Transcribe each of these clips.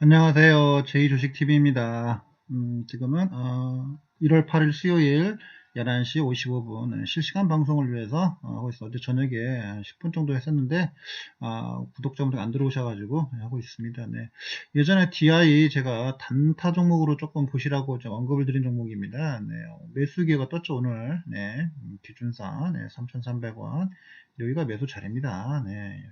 안녕하세요. 제이조식TV입니다. 음, 지금은 어, 1월 8일 수요일 11시 55분 실시간 방송을 위해서 어, 하고 있어요. 어제 저녁에 10분 정도 했었는데 아, 구독자분들 안 들어오셔가지고 하고 있습니다. 네. 예전에 DI 제가 단타 종목으로 조금 보시라고 좀 언급을 드린 종목입니다. 네. 매수 기회가 떴죠 오늘. 네. 음, 기준사 네. 3,300원 여기가 매수 자리입니다. 네.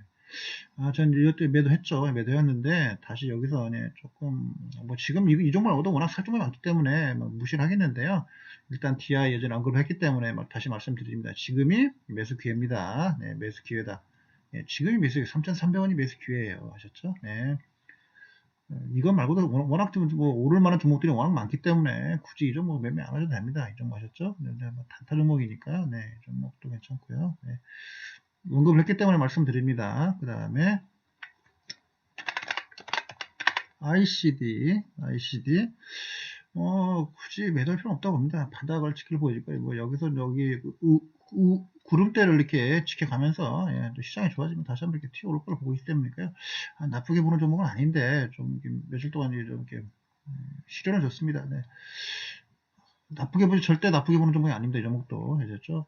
아, 전 이것도 매도했죠. 매도했는데, 다시 여기서, 네, 조금, 뭐, 지금 이, 이 종목은 워낙 살종이 많기 때문에, 뭐 무시를 하겠는데요. 일단, DI 예전에 언급을 했기 때문에, 막 다시 말씀드립니다. 지금이 매수 기회입니다. 네, 매수 기회다. 네, 지금이 매수 기회, 3,300원이 매수 기회예요. 아셨죠? 네. 어, 이거 말고도 워낙, 뭐, 오를 만한 종목들이 워낙 많기 때문에, 굳이 이 종목 매매 안 하셔도 됩니다. 이 종목 아셨죠? 네, 네, 뭐 단타 종목이니까, 네, 이 종목도 괜찮고요. 네. 언급을 했기 때문에 말씀드립니다. 그 다음에 ICD, ICD, 어, 굳이 매도할 필요는 없다고 봅니다. 바닥을 지킬 거예요. 뭐, 여기서 여기, 우, 우, 구름대를 이렇게 지켜가면서, 예, 또 시장이 좋아지면 다시 한번 이렇게 튀어올 걸 보고 있기 때문이니까요. 아, 나쁘게 보는 종목은 아닌데, 좀, 며칠 동안 좀 이렇게, 음, 시련을 줬습니다. 네. 나쁘게 보지 절대 나쁘게 보는 종목이 아닙니다. 이 종목도?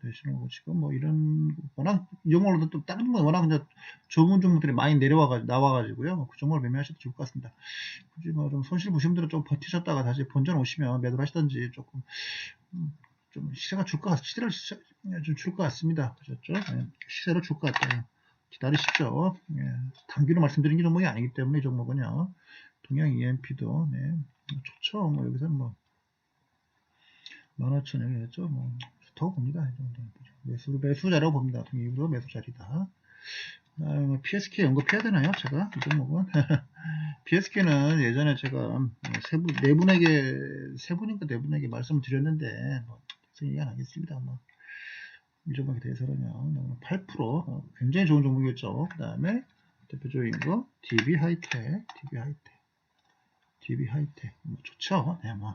대신에 뭐 지금 뭐 이런 워낙 이 종목으로도 또 다른 종목 워낙 이제 좋은 종목들이 많이 내려와 나와가지고요. 뭐그 종목을 매매하셔도 좋을 것 같습니다. 굳이 뭐 좀 손실 보신 분들은 좀 버티셨다가 다시 본전 오시면 매도를 하시던지 조금 음, 좀 시세가 줄 것 같, 시세를 좀줄 것 같습니다. 그렇죠? 네, 시세를 줄 것 같아요. 기다리십시오. 예, 단기로 말씀드린 게 종목이 아니기 때문에 이 종목은요. 동양 EMP도 네, 좋죠. 뭐 여기서는 뭐 15,000원이었죠. 뭐, 좋다고 봅니다. 매수, 매수자라고 봅니다. 동일도 매수자리다. 아, PSK 언급해야 되나요? 제가? 이 종목은? PSK는 예전에 제가 세 분, 네 분에게, 세 분인가 네 분에게 말씀을 드렸는데, 뭐, 얘기 안 하겠습니다. 뭐, 이 종목에 대해서는요. 8% 어, 굉장히 좋은 종목이었죠. 그 다음에 대표적인 거, DB 하이텍, DB 하이텍, DB 하이텍. 뭐, 좋죠. 네, 뭐.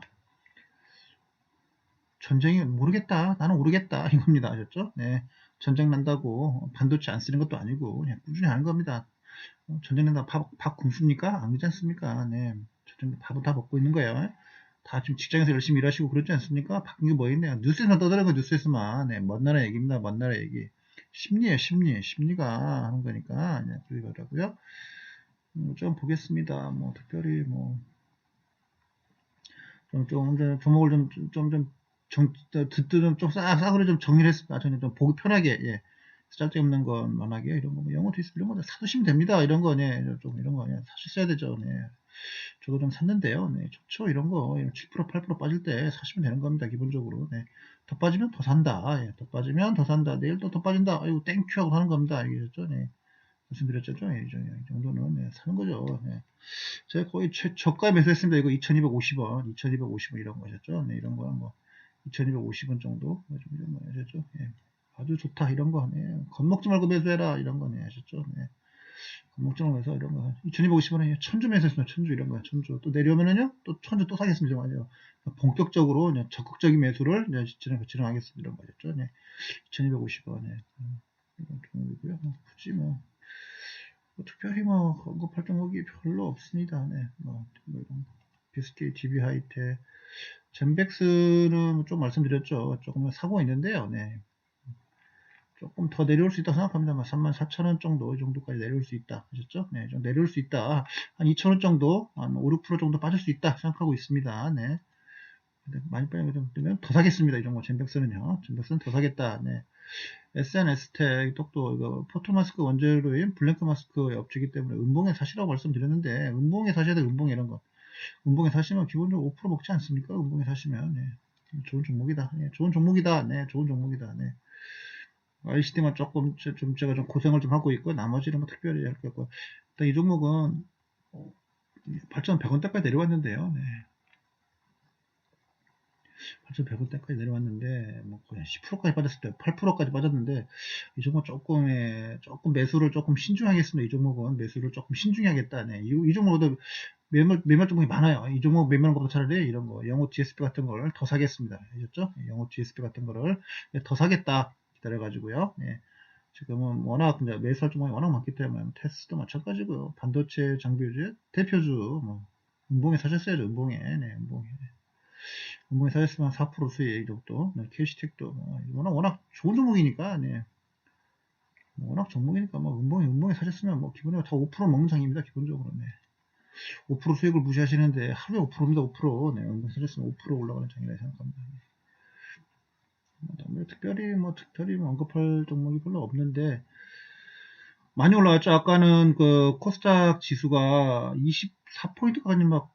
전쟁이 모르겠다. 나는 모르겠다. 이겁니다. 아셨죠? 네. 전쟁 난다고 반도체 안 쓰는 것도 아니고 그냥 꾸준히 하는 겁니다. 어, 전쟁 난다고 밥, 밥 굶습니까? 아니지 않습니까? 네. 전쟁 밥은 다 먹고 있는 거예요. 다 지금 직장에서 열심히 일하시고 그러지 않습니까? 바뀐 게 뭐 있네요. 뉴스에서만 떠드는 거 뉴스에서만. 네. 먼 나라 얘기입니다. 먼 나라 얘기. 심리에 심리. 심리가 하는 거니까. 네. 그러더라고요. 음, 좀 보겠습니다. 뭐, 특별히 뭐, 좀, 좀, 좀, 종목을 좀, 좀, 좀, 정, 듣들은 좀 싸, 싸그리 좀 정리를 했습니다. 저는 좀 보기 편하게, 예. 쓸데없는 건 만하게, 이런 거, 뭐 영어 디스 이런 거 사두시면 됩니다. 이런 거, 네. 좀, 이런 거, 네. 사셨어야 되죠. 네. 저도 좀 샀는데요. 네. 좋죠. 이런 거, 7%, 8% 빠질 때 사시면 되는 겁니다. 기본적으로. 네. 더 빠지면 더 산다. 예. 더 빠지면 더 산다. 내일 또 더 빠진다. 아이고, 땡큐 하고 사는 겁니다. 알겠죠? 네. 말씀드렸죠? 이 정도는, 네. 사는 거죠. 네. 제가 거의 최저가 매수했습니다. 이거 2250원, 2250원 이런 거셨죠? 네. 이런 거는 뭐. 2250원 정도 이런 거 하셨죠? 예. 아주 좋다 이런 거. 네. 겁먹지 말고 매수해라 이런 거네 하셨죠? 네. 겁먹지 말고 매수 이런 거. 2250원에 천주 매수했으면 천주 이런 거. 천주. 또 내려오면은요? 또 천주 또 사겠습니다. 맞아요. 본격적으로 적극적인 매수를 진행, 진행하겠습니다. 이런 거죠? 네. 2250원에 음, 이런 종목이고요. 뭐 굳이 뭐, 뭐, 특별히 뭐 언급할 종목이 별로 없습니다. 네. 뭐, 뭐 이런 비스킷 DB 하이텍 젠백스는 좀 말씀드렸죠. 조금 사고 있는데요. 네. 조금 더 내려올 수 있다 생각합니다. 34,000원 정도, 이 정도까지 내려올 수 있다. 하셨죠? 네, 좀 내려올 수 있다. 한 2,000원 정도, 한 5, 6% 정도 빠질 수 있다 생각하고 있습니다. 네. 많이 빠지면 더 사겠습니다. 이 종목 젠백스는요. 젠백스는 더 사겠다. 네. SNS텍 똑도 이거 포토마스크 원재료인 블랭크 마스크 업체이기 때문에 음봉에 사시라고 말씀드렸는데 음봉에 사셔야 돼 음봉에 이런 거 음봉에 사시면 기본적으로 5% 먹지 않습니까? 음봉에 사시면 네. 좋은 종목이다. 네. 좋은 종목이다. 네, 좋은 종목이다. 네. ICD만 조금 좀 제가 좀 고생을 좀 하고 있고 나머지는 뭐 특별히 할거 없고 일단 이 종목은 8,100원대까지 내려왔는데요. 네. 8,100원대까지 내려왔는데 뭐 거의 10%까지 빠졌을 때 8%까지 빠졌는데 이 종목 조금 조금 매수를 조금 신중하게 했습니다. 이 종목은 매수를 조금 신중히 하겠다. 네. 이, 이 종목도 매물, 매물 종목이 많아요. 이 종목 매매하는 것보다 차라리 이런 거, 영어 GSP 같은 걸 더 사겠습니다. 아셨죠? 영어 GSP 같은 거를 더 사겠다. 기다려가지고요. 네. 지금은 워낙 이제 매수할 종목이 워낙 많기 때문에 테스트도 마찬가지고요. 반도체 장비주 대표주 뭐 은봉에 사셨어야죠, 은봉에. 네, 은봉에. 은봉에 사셨으면 4% 수익 이것도. 네, 캐시텍도. 어, 워낙, 워낙 좋은 종목이니까, 네. 뭐 워낙 종목이니까, 뭐, 은봉에, 은봉에 사셨으면, 뭐, 기본적으로 다 5% 먹는 장입니다, 기본적으로. 네. 5% 수익을 무시하시는데, 하루에 5%입니다, 5%. 네, 은봉에 사셨으면 5% 올라가는 장이라 생각합니다. 네. 뭐, 특별히, 뭐, 특별히 뭐 언급할 종목이 별로 없는데, 많이 올라왔죠. 아까는 그 코스닥 지수가 24포인트까지 막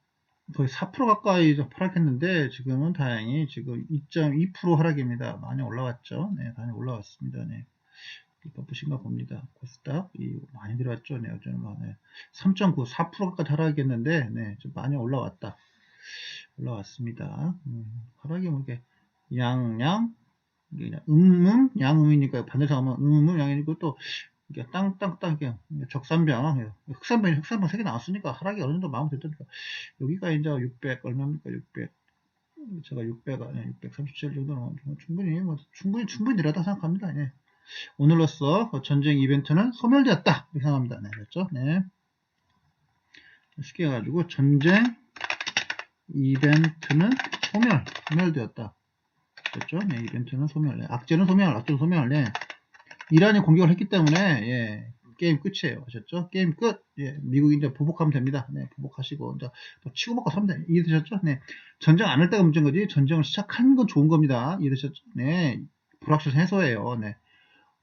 거의 4% 가까이 하락했는데 지금은 다행히 지금 2.2% 하락입니다. 많이 올라왔죠. 네, 많이 올라왔습니다. 네. 바쁘신가 봅니다. 코스닥 이 많이 들어왔죠. 네, 어제는 막 네. 3.9, 4%까지 하락했는데 네, 좀 많이 올라왔다. 올라왔습니다. 음, 하락이 뭐 이게 양양 음음 양음이니까 반대로 하면 음음 양이니까 또 이게 땅땅땅 이게 적산병 흑산병 흑산병 세 개 나왔으니까 하락이 어느 정도 마음 들더니까 여기가 이제 600 얼마입니까 600 제가 600 아니 637 정도는 충분히 뭐 충분히 충분히 내려다 생각합니다 예. 오늘로써 그 전쟁 이벤트는 소멸되었다 이렇게 생각합니다 네 그렇죠 네 쉽게 해가지고 전쟁 이벤트는 소멸 소멸되었다 그렇죠 네 이벤트는 소멸 네. 악재는 소멸 악재는 소멸 네 이란이 공격을 했기 때문에 예, 게임 끝이에요. 아셨죠? 게임 끝. 예, 미국이 이제 보복하면 됩니다. 네, 보복하시고 이제 또 치고 먹고 사면 돼. 이해되셨죠? 네, 전쟁 안 할 때가 문제인 거지. 전쟁을 시작한 건 좋은 겁니다. 이해되셨죠? 네, 불확실 해소예요. 네,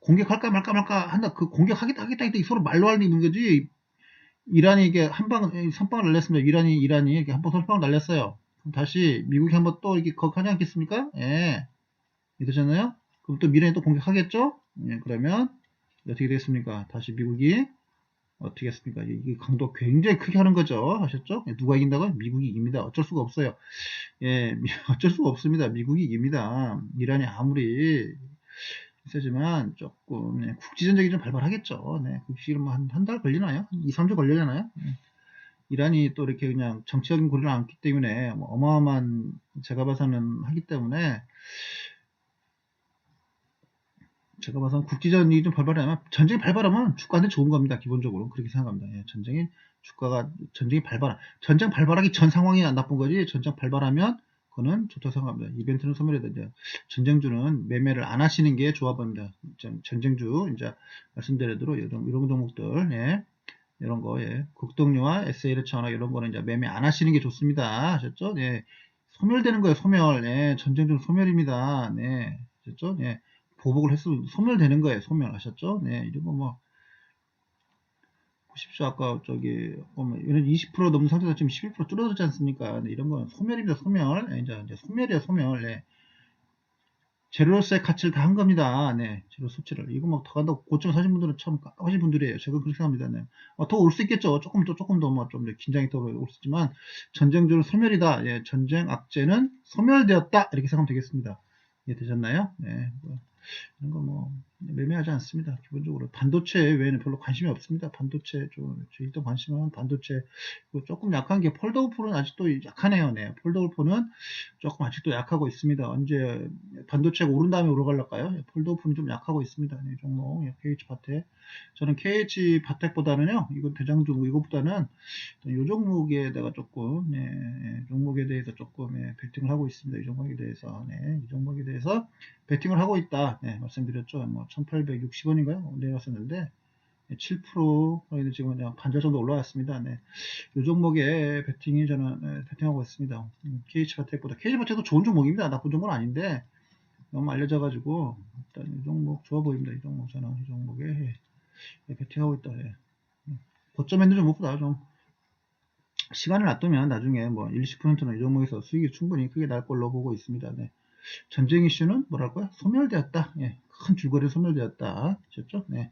공격할까 말까 말까 한다. 그 공격하겠다 하겠다 하겠다 서로 말로 하는 거지. 이란이 이게 한 방 선방을 날렸습니다. 이란이 이란이 이렇게 한 번 선방을 날렸어요. 다시 미국이 한번 또 이렇게 거하지 않겠습니까? 예, 이해되셨나요? 그럼 또 미란이 또 공격하겠죠? 예, 그러면 어떻게 되겠습니까? 다시 미국이 어떻게 했습니까? 이 강도 굉장히 크게 하는 거죠. 하셨죠? 예, 누가 이긴다고요? 미국이 이깁니다. 어쩔 수가 없어요. 예, 어쩔 수가 없습니다. 미국이 이깁니다. 이란이 아무리 세지만 조금 네, 국지전적이 좀 발발하겠죠. 네, 국지는 뭐 한한 달 걸리나요? 2, 3주 걸리잖아요. 네. 이란이 또 이렇게 그냥 정치적인 고리를 안기 때문에 뭐 어마어마한 제가 봐서는 하기 때문에 제가 봐서 국지전이 좀 발발하면 전쟁이 발발하면 주가한테 좋은 겁니다. 기본적으로 그렇게 생각합니다. 예, 전쟁이 주가가 전쟁이 발발 전쟁 발발하기 전 상황이 안 나쁜 거지 전쟁 발발하면 그거는 좋다고 생각합니다. 이벤트는 소멸해야 이제 전쟁주는 매매를 안 하시는 게 좋아 보입니다. 전쟁주 이제 말씀드린 이런 이런 종목들 예. 이런 거, 예. 국동류와 SLH나 이런 거는 이제 매매 안 하시는 게 좋습니다. 아셨죠? 예. 소멸되는 거예요, 소멸. 예. 전쟁중 소멸입니다. 네. 아셨죠? 예. 보복을 했으면 소멸되는 거예요. 소멸하셨죠? 네, 이런 거 뭐. 보십시오. 아까 저기 보면 얘는 20% 넘는 상태에서 지금 11% 줄어들지 않습니까? 네, 이런 건 소멸입니다. 소멸. 네, 이제, 이제 소멸이에요. 소멸. 네. 제로로서의 가치를 다 한 겁니다. 네, 제로 수치를. 이거 막 더 간다고 고점 사신 분들은 참 깜깜하신 분들이에요. 제가 그렇게 생각합니다. 네. 어, 더올 수 있겠죠. 조금 더, 조금 더, 뭐, 좀 긴장이 더 올 수 있지만, 전쟁주는 소멸이다. 예, 전쟁 악재는 소멸되었다. 이렇게 생각하면 되겠습니다. 이해 되셨나요? 네. 뭐. 이런 거 뭐 매매하지 않습니다. 기본적으로 반도체 외에는 별로 관심이 없습니다. 반도체 좀 일단 관심은 반도체 조금 약한 게 폴더블폰은 아직도 약하네요. 네. 폴더블폰은 조금 아직도 약하고 있습니다. 언제 반도체가 오른 다음에 오르갈랄까요? 폴더블폰이 좀 약하고 있습니다. 네, 종목 KH 바텍 저는 KH 바텍보다는요. 이건 대장주 이것보다는 이 종목에 내가 조금 네, 종목에 대해서 조금 네, 베팅을 하고 있습니다. 이 종목에 대해서 네, 이 종목에 대해서 베팅을 하고 있다. 네, 말씀드렸죠. 뭐 1860원인가요? 내려왔었는데 7% 지금 그냥 반절 정도 올라왔습니다. 네. 이 종목에 베팅이 저는 네, 베팅하고 있습니다. KH바텍보다 KH바텍도 좋은 종목입니다. 나쁜 종목은 아닌데 너무 알려져가지고 일단 이 종목 좋아 보입니다. 이 종목 저는 이 종목에 예, 베팅하고 있다. 예. 고점 있는 종목보다 좀 시간을 놔두면 나중에 뭐 1, 10%는 이 종목에서 수익이 충분히 크게 날 걸로 보고 있습니다. 네. 전쟁 이슈는 뭐랄까요? 소멸되었다. 예, 큰 줄거리 소멸되었다. 아셨죠? 네.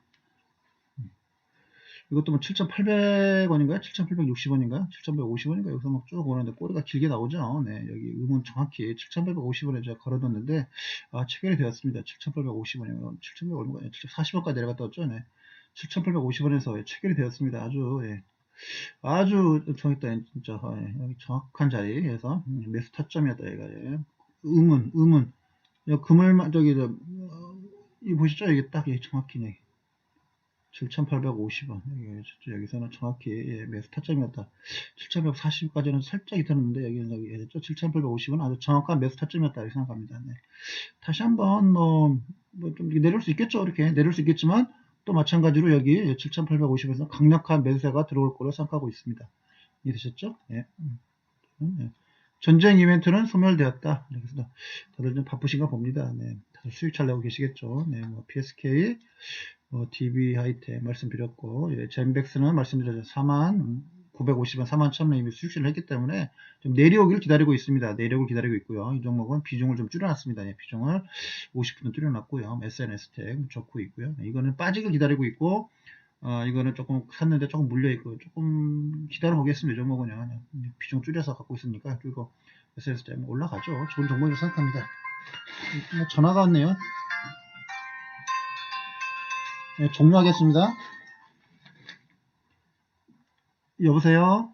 이것도 뭐 7,800원인가요? 7,860원인가요? 7,850원인가요? 여기서 막 쭉 오는데 꼬리가 길게 나오죠. 네, 여기 음은 정확히 7,850원에 제가 걸어뒀는데, 아, 체결이 되었습니다. 7,850원이면, 7,800 얼마가 740원까지 내려갔다 왔죠. 네. 7,850원에서 체결이 되었습니다. 아주, 예. 아주 정했다, 진짜, 아, 예. 여기 정확한 자리에서 음, 매수 타점이었다, 얘가, 예. 음은, 음은. 금을, 저기, 저, 이 보시죠? 이게 딱, 예, 정확히네. 7,850원. 여기, 여기서는 정확히 예, 매수 타점이었다. 7,140까지는 살짝 있었는데 여기는 여기 했죠. 7,850원 아주 정확한 매수 타점이었다 이렇게 생각합니다. 네. 다시 한번 뭐, 뭐좀 내릴 수 있겠죠. 이렇게 내릴 수 있겠지만 또 마찬가지로 여기 7,850에서 강력한 매수세가 들어올 거로 생각하고 있습니다. 이해되셨죠? 예. 음. 네. 전쟁 이벤트는 소멸되었다. 그래서 다들 좀 바쁘신가 봅니다. 네. 다들 수익 잘 내고 계시겠죠. 네, 뭐 PSK, 뭐 DB 하이텍 말씀드렸고, 예, 젠백스는 말씀드렸죠. 4만 950원, 4만 1000원 이미 수익실을 했기 때문에 좀 내려오기를 기다리고 있습니다. 내려오길 기다리고 있고요. 이 종목은 비중을 좀 줄여놨습니다. 예, 비중을 50% 줄여놨고요. SNS텍 좋고 있고요. 네, 이거는 빠지길 기다리고 있고, 어, 이거는 조금 샀는데 조금 물려있고, 조금 기다려 보겠습니다. 이 종목은요. 그냥 비중 줄여서 갖고 있으니까, 그리고 SNS텍 올라가죠. 좋은 종목이라고 생각합니다. 뭐 전화가 왔네요. 네, 종료하겠습니다. 여보세요?